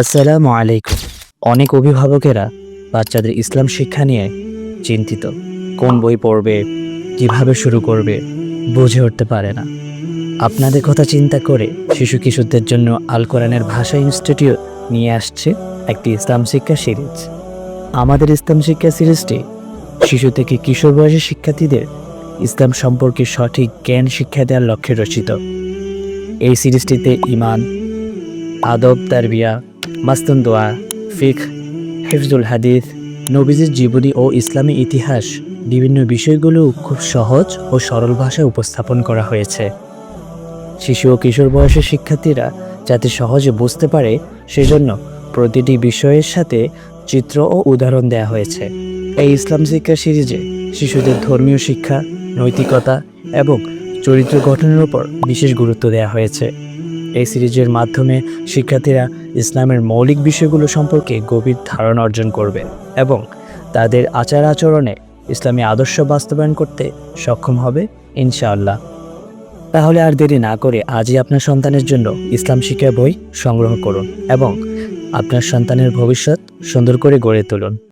আসসালামু আলাইকুম। অনেক অভিভাবকেরা বাচ্চাদের ইসলাম শিক্ষা নিয়ে চিন্তিত। কোন বই পড়বে, কীভাবে শুরু করবে, বুঝে উঠতে পারে না। আপনাদের কথা চিন্তা করে শিশু কিশোরদের জন্য আল কোরআনের ভাষা ইনস্টিটিউট নিয়ে আসছে একটি ইসলাম শিক্ষা সিরিজ। আমাদের ইসলাম শিক্ষা সিরিজটি শিশু থেকে কিশোর বয়সী শিক্ষার্থীদের ইসলাম সম্পর্কে সঠিক জ্ঞান শিক্ষা দেওয়ার লক্ষ্যে রচিত। এই সিরিজটিতে ইমান, আদব, তারবিয়া মাস্তুন দোয়া ফিক হিফজুল হাদিস, নবীজির জীবনী ও ইসলামী ইতিহাস বিভিন্ন বিষয়গুলো খুব সহজ ও সরল ভাষায় উপস্থাপন করা হয়েছে। শিশু ও কিশোর বয়সের শিক্ষার্থীরা যাতে সহজে বুঝতে পারে, সেজন্য প্রতিটি বিষয়ের সাথে চিত্র ও উদাহরণ দেওয়া হয়েছে। এই ইসলাম শিক্ষা সিরিজে শিশুদের ধর্মীয় শিক্ষা, নৈতিকতা এবং চরিত্র গঠনের উপর বিশেষ গুরুত্ব দেওয়া হয়েছে। এই সিরিজের মাধ্যমে শিক্ষার্থীরা ইসলামের মৌলিক বিষয়গুলো সম্পর্কে গভীর ধারণা অর্জন করবে এবং তাদের আচার আচরণে ইসলামী আদর্শ বাস্তবায়ন করতে সক্ষম হবে, ইনশাআল্লাহ। তাহলে আর দেরি না করে আজই আপনার সন্তানের জন্য ইসলাম শিক্ষা বই সংগ্রহ করুন এবং আপনার সন্তানের ভবিষ্যৎ সুন্দর করে গড়ে তুলুন।